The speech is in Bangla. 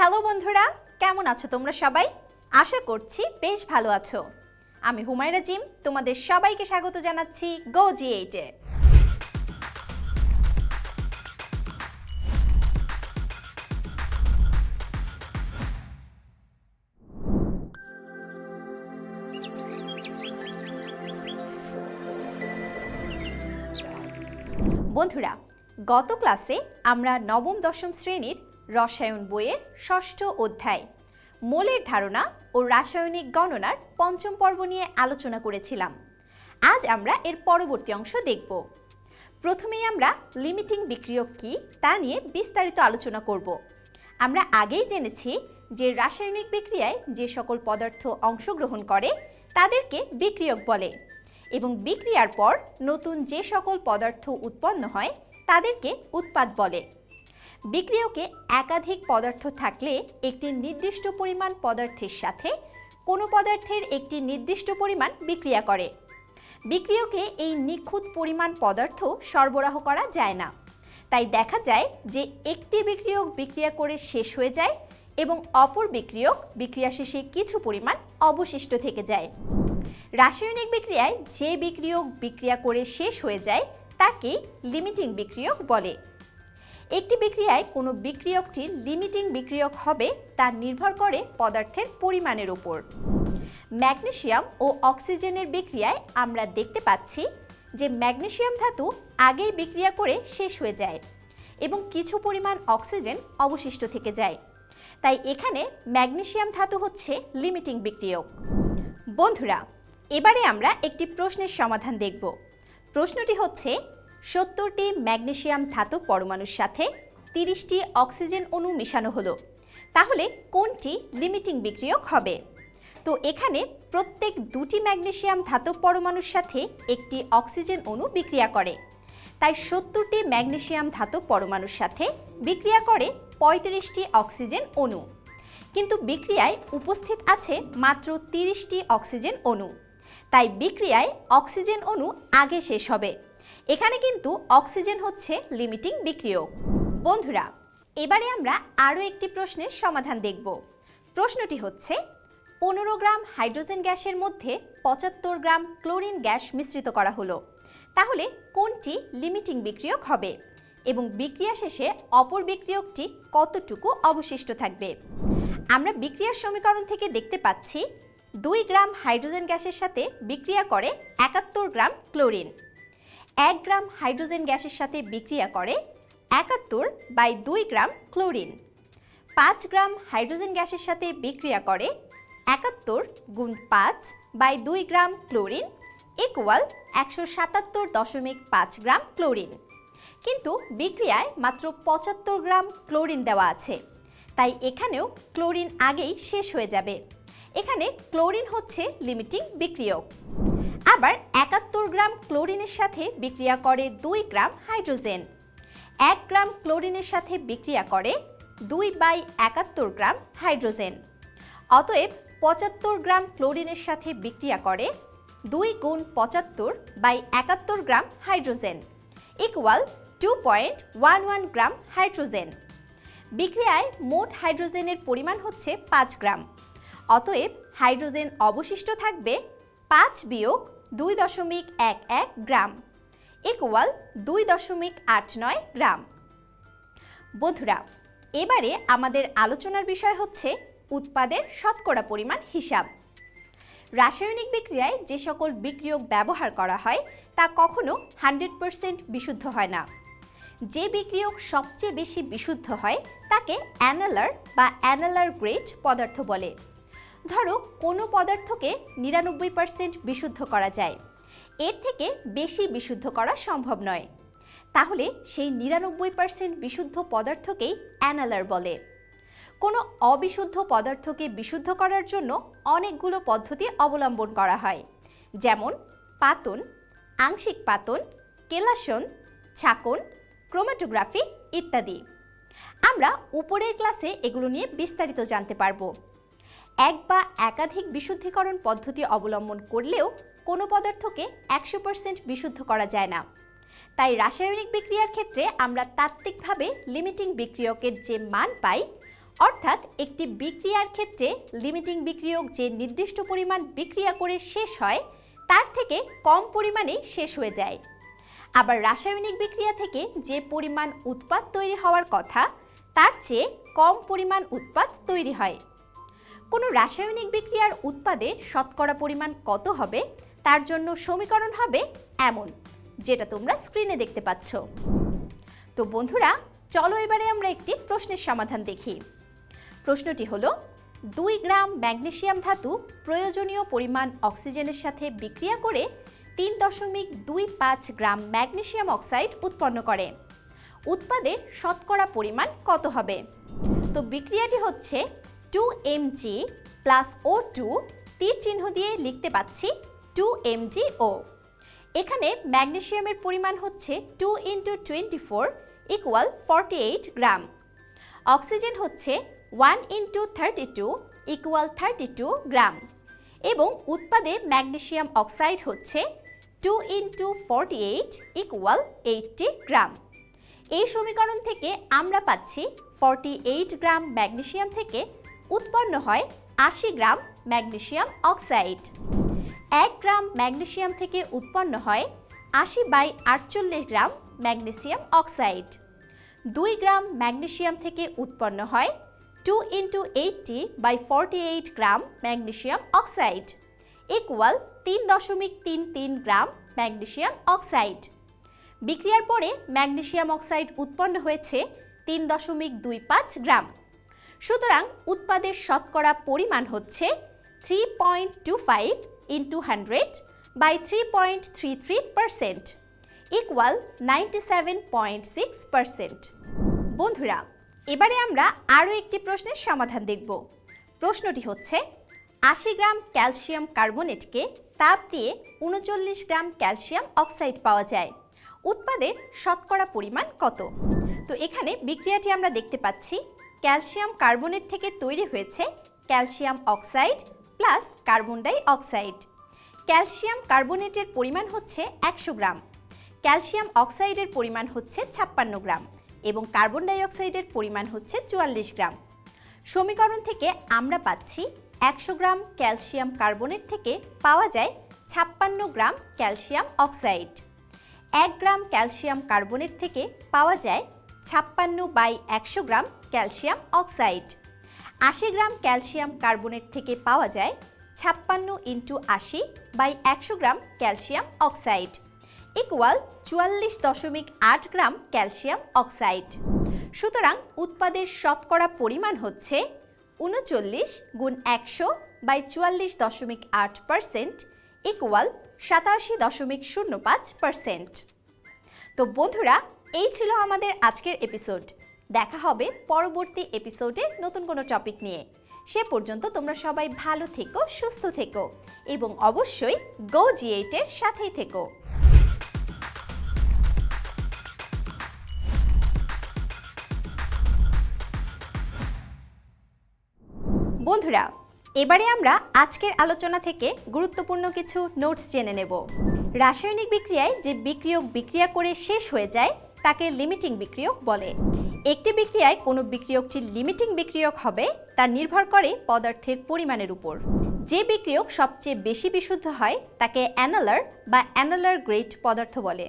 হ্যালো বন্ধুরা, কেমন আছো তোমরা সবাই? আশা করছি বেশ ভালো আছো। আমি হুমায়রা জিম, তোমাদের সবাইকে স্বাগত জানাচ্ছি গো জি এইটে বন্ধুরা, গত ক্লাসে আমরা নবম দশম শ্রেণির রসায়ন বইয়ের ষষ্ঠ অধ্যায়। মোলের ধারণা ও রাসায়নিক গণনার পঞ্চম পর্ব নিয়ে আলোচনা করেছিলাম। আজ আমরা এর পরবর্তী অংশ দেখব। প্রথমেই আমরা লিমিটিং বিক্রিয়ক কী তা নিয়ে বিস্তারিত আলোচনা করব। আমরা আগেই জেনেছি যে রাসায়নিক বিক্রিয়ায় যে সকল পদার্থ অংশগ্রহণ করে, তাদেরকে বিক্রিয়ক বলে এবং বিক্রিয়ার পর নতুন যে সকল পদার্থ উৎপন্ন হয়, তাদেরকে উৎপাদ বলে। বিক্রিয়কে একাধিক পদার্থ থাকলে একটি নির্দিষ্ট পরিমাণ পদার্থের সাথে কোনো পদার্থের একটি নির্দিষ্ট পরিমাণ বিক্রিয়া করে। বিক্রিয়কে এই নিখুঁত পরিমাণ পদার্থ সরবরাহ করা যায় না। তাই দেখা যায় যে একটি বিক্রিয়ক বিক্রিয়া করে শেষ হয়ে যায় এবং অপর বিক্রিয়ক বিক্রিয়া শেষে কিছু পরিমাণ অবশিষ্ট থেকে যায়। রাসায়নিক বিক্রিয়ায় যে বিক্রিয়ক বিক্রিয়া করে শেষ হয়ে যায় তাকে লিমিটিং বিক্রিয়ক বলে। একটি বিক্রিয়ায় কোনো বিক্রিয়কটি লিমিটিং বিক্রিয়ক হবে তা নির্ভর করে পদার্থের পরিমাণের উপর। ম্যাগনেশিয়াম ও অক্সিজেনের বিক্রিয়ায় আমরা দেখতে পাচ্ছি যে ম্যাগনেসিয়াম ধাতু আগেই বিক্রিয়া করে শেষ হয়ে যায় এবং কিছু পরিমাণ অক্সিজেন অবশিষ্ট থেকে যায়। তাই এখানে ম্যাগনেসিয়াম ধাতু হচ্ছে লিমিটিং বিক্রিয়ক। বন্ধুরা, এবারে আমরা একটি প্রশ্নের সমাধান দেখব। প্রশ্নটি হচ্ছে সত্তরটি ম্যাগনেশিয়াম ধাতব পরমাণুর সাথে তিরিশটি অক্সিজেন অণু মেশানো হলো। তাহলে কোনটি লিমিটিং বিক্রিয়ক হবে? তো এখানে প্রত্যেক দুটি ম্যাগনেশিয়াম ধাতব পরমাণুর সাথে একটি অক্সিজেন অণু বিক্রিয়া করে। তাই সত্তরটি ম্যাগনেশিয়াম ধাতব পরমাণুর সাথে বিক্রিয়া করে পঁয়ত্রিশটি অক্সিজেন অণু। কিন্তু বিক্রিয়ায় উপস্থিত আছে মাত্র তিরিশটি অক্সিজেন অণু। তাই বিক্রিয়ায় অক্সিজেন অণু আগে শেষ হবে। এখানে কিন্তু অক্সিজেন হচ্ছে লিমিটিং বিক্রিয়ক। বন্ধুরা, এবারে আমরা আরও একটি প্রশ্নের সমাধান দেখব। প্রশ্নটি হচ্ছে, পনেরো গ্রাম হাইড্রোজেন গ্যাসের মধ্যে পঁচাত্তর গ্রাম ক্লোরিন গ্যাস মিশ্রিত করা হলো। তাহলে কোনটি লিমিটিং বিক্রিয়ক হবে এবং বিক্রিয়া শেষে অপর বিক্রিয়কটি কতটুকু অবশিষ্ট থাকবে? আমরা বিক্রিয়ার সমীকরণ থেকে দেখতে পাচ্ছি, দুই গ্রাম হাইড্রোজেন গ্যাসের সাথে বিক্রিয়া করে একাত্তর গ্রাম ক্লোরিন। এক গ্রাম হাইড্রোজেন গ্যাসের সাথে বিক্রিয়া করে একাত্তর বাই দুই গ্রাম ক্লোরিন। পাঁচ গ্রাম হাইড্রোজেন গ্যাসের সাথে বিক্রিয়া করে একাত্তর গুণ পাঁচ বাই দুই গ্রাম ক্লোরিন ইকুয়াল একশো সাতাত্তর দশমিক পাঁচ গ্রাম ক্লোরিন। কিন্তু বিক্রিয়ায় মাত্র পঁচাত্তর গ্রাম ক্লোরিন দেওয়া আছে। তাই এখানেও ক্লোরিন আগেই শেষ হয়ে যাবে। এখানে ক্লোরিন হচ্ছে লিমিটিং বিক্রিয়ক। আবার একাত্তর গ্রাম ক্লোরিনের সাথে বিক্রিয়া করে দুই গ্রাম হাইড্রোজেন। এক গ্রাম ক্লোরিনের সাথে বিক্রিয়া করে দুই বাই একাত্তর গ্রাম হাইড্রোজেন। অতএব পঁচাত্তর গ্রাম ক্লোরিনের সাথে বিক্রিয়া করে দুই গুণ পঁচাত্তর বাই একাত্তর gram hydrogen equal to point one one gram hydrogen. বিক্রিয়ায় মোট হাইড্রোজেনের পরিমাণ হচ্ছে পাঁচ গ্রাম। অতএব হাইড্রোজেন অবশিষ্ট থাকবে পাঁচ বিয়োগ দুই দশমিক এক এক গ্রাম ইকুয়াল দুই দশমিক আট নয় গ্রাম। বন্ধুরা, এবারে আমাদের আলোচনার বিষয় হচ্ছে উৎপাদের শতকরা পরিমাণ হিসাব। রাসায়নিক বিক্রিয়ায় যে সকল বিক্রিয়ক ব্যবহার করা হয়, তা কখনো হান্ড্রেড পারসেন্ট বিশুদ্ধ হয় না। যে বিক্রিয়ক সবচেয়ে বেশি বিশুদ্ধ হয়, তাকে অ্যানালার বা অ্যানালার গ্রেড পদার্থ বলে। ধরো, কোনো পদার্থকে নিরানব্বই পার্সেন্ট বিশুদ্ধ করা যায়। এর থেকে বেশি বিশুদ্ধ করা সম্ভব নয়। তাহলে সেই নিরানব্বই পার্সেন্ট বিশুদ্ধ পদার্থকেই অ্যানালার বলে। কোনো অবিশুদ্ধ পদার্থকে বিশুদ্ধ করার জন্য অনেকগুলো পদ্ধতি অবলম্বন করা হয়। যেমন, পাতন, আংশিক পাতন, কেলাসন, ছাকন, ক্রোমাটোগ্রাফি ইত্যাদি। আমরা উপরের ক্লাসে এগুলো নিয়ে বিস্তারিত জানতে পারব। এক বা একাধিক বিশুদ্ধিকরণ পদ্ধতি অবলম্বন করলেও কোনো পদার্থকে একশো পার্সেন্ট বিশুদ্ধ করা যায় না। তাই রাসায়নিক বিক্রিয়ার ক্ষেত্রে আমরা তাত্ত্বিকভাবে লিমিটিং বিক্রিয়কের যে মান পাই, অর্থাৎ একটি বিক্রিয়ার ক্ষেত্রে লিমিটিং বিক্রিয়ক যে নির্দিষ্ট পরিমাণ বিক্রিয়া করে শেষ হয়, তার থেকে কম পরিমাণেই শেষ হয়ে যায়। আবার রাসায়নিক বিক্রিয়া থেকে যে পরিমাণ উৎপাদ তৈরি হওয়ার কথা, তার চেয়ে কম পরিমাণ উৎপাদ তৈরি হয়। কোনো রাসায়নিক বিক্রিয়ার উৎপাদের শতকরা পরিমাণ কত হবে? তার জন্য সমীকরণ হবে এমন, যেটা তোমরা স্ক্রিনে দেখতে পাচ্ছ। তো বন্ধুরা, চলো এবারে আমরা একটি প্রশ্নের সমাধান দেখি। প্রশ্নটি হলো, দুই গ্রাম ম্যাগনেশিয়াম ধাতু প্রয়োজনীয় পরিমাণ অক্সিজেনের সাথে বিক্রিয়া করে তিন দশমিক দুই পাঁচ গ্রাম ম্যাগনেশিয়াম অক্সাইড উৎপন্ন করে। উৎপাদের শতকরা পরিমাণ কত হবে? তো বিক্রিয়াটি হচ্ছে two M G plus O two তীর চিহ্ন দিয়ে লিখতে পাচ্ছি টু এম জি ও এখানে ম্যাগনেসিয়ামের পরিমাণ হচ্ছে two into twenty four equal forty eight gram. Oxygen হচ্ছে one into thirty two equal thirty two gram. এবং উৎপাদে ম্যাগনেশিয়াম অক্সাইড হচ্ছে two into forty eight equal eighty gram. এই সমীকরণ থেকে আমরা পাচ্ছি ফর্টি এইট গ্রাম ম্যাগনেসিয়াম থেকে উৎপন্ন হয় আশি গ্রাম ম্যাগনেশিয়াম অক্সাইড। এক গ্রাম ম্যাগনেসিয়াম থেকে উৎপন্ন হয় আশি বাই আটচল্লিশ গ্রাম ম্যাগনেসিয়াম অক্সাইড। দুই গ্রাম ম্যাগনেশিয়াম থেকে উৎপন্ন হয় two into eighty by forty eight gram magnesium oxide. Equal তিন দশমিক তিন তিন গ্রাম ম্যাগনেশিয়াম অক্সাইড। বিক্রিয়ার পরে ম্যাগনেশিয়াম অক্সাইড উৎপন্ন হয়েছে তিন দশমিক দুই পাঁচ গ্রাম। সুতরাং উৎপাদের শতকরা পরিমাণ হচ্ছে three point two five into hundred by three point three three percent equal ninety seven point six percent বন্ধুরা, এবারে আমরা আরও একটি প্রশ্নের সমাধান দেখব। প্রশ্নটি হচ্ছে, আশি গ্রাম ক্যালসিয়াম কার্বনেটকে তাপ দিয়ে উনচল্লিশ গ্রাম ক্যালসিয়াম অক্সাইড পাওয়া যায়। উৎপাদের শতকরা পরিমাণ কত? তো এখানে বিক্রিয়াটি আমরা দেখতে পাচ্ছি ক্যালসিয়াম কার্বনেট থেকে তৈরি হয়েছে calcium oxide plus carbon dioxide. Calcium কার্বনেটের পরিমাণ হচ্ছে একশো গ্রাম। ক্যালসিয়াম অক্সাইডের পরিমাণ হচ্ছে ছাপ্পান্ন গ্রাম এবং কার্বন ডাই অক্সাইডের পরিমাণ হচ্ছে চুয়াল্লিশ গ্রাম। সমীকরণ থেকে আমরা পাচ্ছি একশো গ্রাম ক্যালসিয়াম কার্বনেট থেকে পাওয়া যায় ছাপ্পান্ন গ্রাম ক্যালসিয়াম অক্সাইড। এক গ্রাম ক্যালসিয়াম কার্বনেট থেকে পাওয়া যায় ছাপ্পান্ন বাই একশো গ্রাম ক্যালসিয়াম অক্সাইড। আশি গ্রাম ক্যালসিয়াম কার্বনেট থেকে পাওয়া যায় ছাপ্পান্ন ইন্টু আশি বাই একশো গ্রাম ক্যালসিয়াম অক্সাইড। ইকুয়াল চুয়াল্লিশ দশমিক আট গ্রাম ক্যালসিয়াম অক্সাইড। সুতরাং উৎপাদের শতকরা পরিমাণ হচ্ছে উনচল্লিশ গুণ একশো বাই চুয়াল্লিশ দশমিক আট পারসেন্ট ইকুয়াল সাতাশি দশমিক শূন্য পাঁচ পারসেন্ট। তো বন্ধুরা এই ছিল আমাদের আজকের এপিসোড দেখা হবে পরবর্তী এপিসোডে নতুন কোনো টপিক নিয়ে। সে পর্যন্ত তোমরা সবাই ভালো থেকো, সুস্থ থেকো এবং অবশ্যই গো জি এইটের সাথেই থেকো। বন্ধুরা, এবারে আমরা আজকের আলোচনা থেকে গুরুত্বপূর্ণ কিছু নোটস জেনে নেব। রাসায়নিক বিক্রিয়ায় যে বিক্রিয়ক বিক্রিয়া করে শেষ হয়ে যায় তাকে লিমিটিং বিক্রিয়ক বলে। একটি বিক্রিয়ায় কোনো বিক্রিয়কটি লিমিটিং বিক্রিয়ক হবে, তা নির্ভর করে পদার্থের পরিমাণের উপর। যে বিক্রিয়ক সবচেয়ে বেশি বিশুদ্ধ হয়, তাকে অ্যানালার বা অ্যানালার গ্রেট পদার্থ বলে।